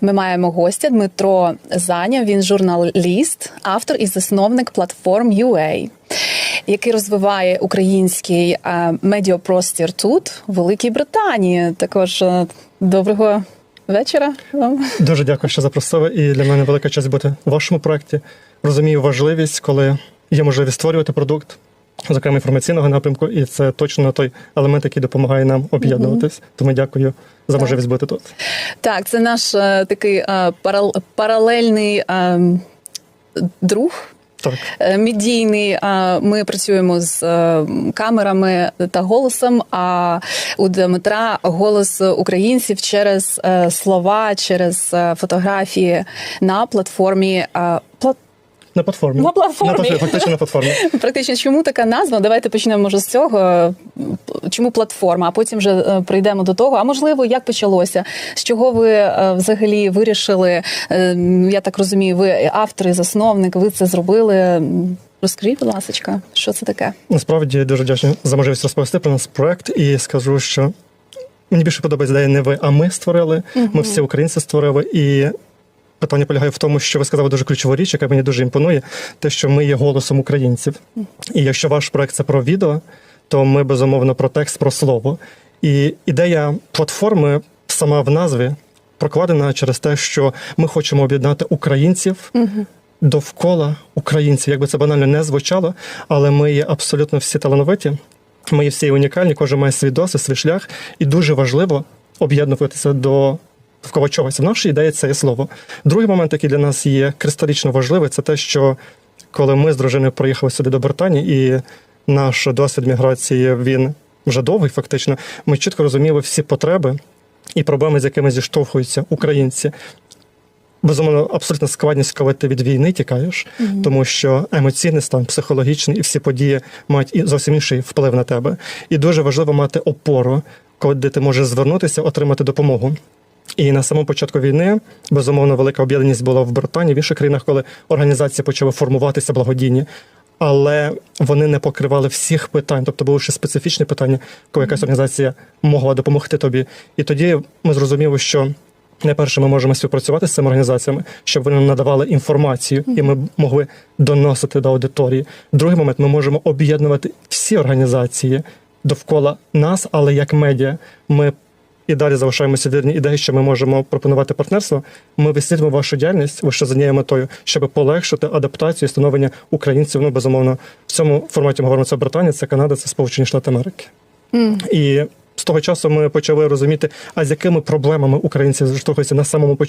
Ми маємо гостя Дмитро Заня. Він журналіст, автор і засновник платформ UA, який розвиває український е, медіапростір тут, в Великій Британії. Також е, доброго вечора вам. Дуже дякую, що запросили. І для мене велика честь бути в вашому проєкті. Розумію важливість, коли є можливість створювати продукт, зокрема інформаційного напрямку, і це точно той елемент, який допомагає нам об'єднуватись. Тому дякую за можливість бути тут. Так, це наш е, такий е, парал- паралельний е, друг. Так, Медійний а, ми працюємо з камерами та голосом. А у Дмитра голос українців через слова, через фотографії на платформі. На платформі. На платформі. На платформі, фактично на платформі. Практично чому така назва? Давайте почнемо може з цього. Чому платформа? А потім вже е, прийдемо до того. А можливо, як почалося? З чого ви е, взагалі вирішили? е, Я так розумію, ви автор і засновник, ви це зробили. Розкажіть, будь ласка, що це таке? Насправді дуже вдячний за можливість розповісти про наш проект і скажу, що мені більше подобається ідея не ви, а ми створили. Ми всі українці створили. І питання полягає в тому, що ви сказали дуже ключову річ, яка мені дуже імпонує, те, що ми є голосом українців. І якщо ваш проект це про відео, то ми безумовно про текст, про слово. І ідея платформи сама в назві прокладена через те, що ми хочемо об'єднати українців. Довкола українців, як би це банально не звучало, але ми є абсолютно всі талановиті, ми є всі унікальні, кожен має свій досвід, свій шлях, і дуже важливо об'єднуватися до довкола чогось. В нашій ідеї це є слово. Другий момент, який для нас є кристалічно важливий, це те, що коли ми з дружиною приїхали сюди до Британії, і наш досвід міграції він вже довгий, фактично, ми чітко розуміли всі потреби і проблеми, з якими зіштовхуються українці. Безумовно, абсолютна складність, коли ти від війни тікаєш, тому що емоційний стан, психологічний і всі події мають і зовсім інший вплив на тебе. І дуже важливо мати опору, коли ти можеш звернутися, отримати допомогу. І на самому початку війни безумовно велика об'єднаність була в Британії, в інших країнах, коли організації почали формуватися благодійні. Але вони не покривали всіх питань, тобто були ще специфічні питання, коли якась організація могла допомогти тобі. І тоді ми зрозуміли, що найперше ми можемо співпрацювати з цими організаціями, щоб вони надавали інформацію, і ми могли доносити до аудиторії. Другий момент ми можемо об'єднувати всі організації довкола нас, але як медіа. Ми і далі залишаємося вірні ідеї, що ми можемо пропонувати партнерство. Ми висвітлюємо вашу діяльність лише з однією метою, щоб полегшити адаптацію і становлення українців. Ну безумовно, в цьому форматі ми говоримо це Британія, це Канада, це Сполучені Штати Америки. І з того часу ми почали розуміти, а з якими проблемами українці зіштовхуються на самому.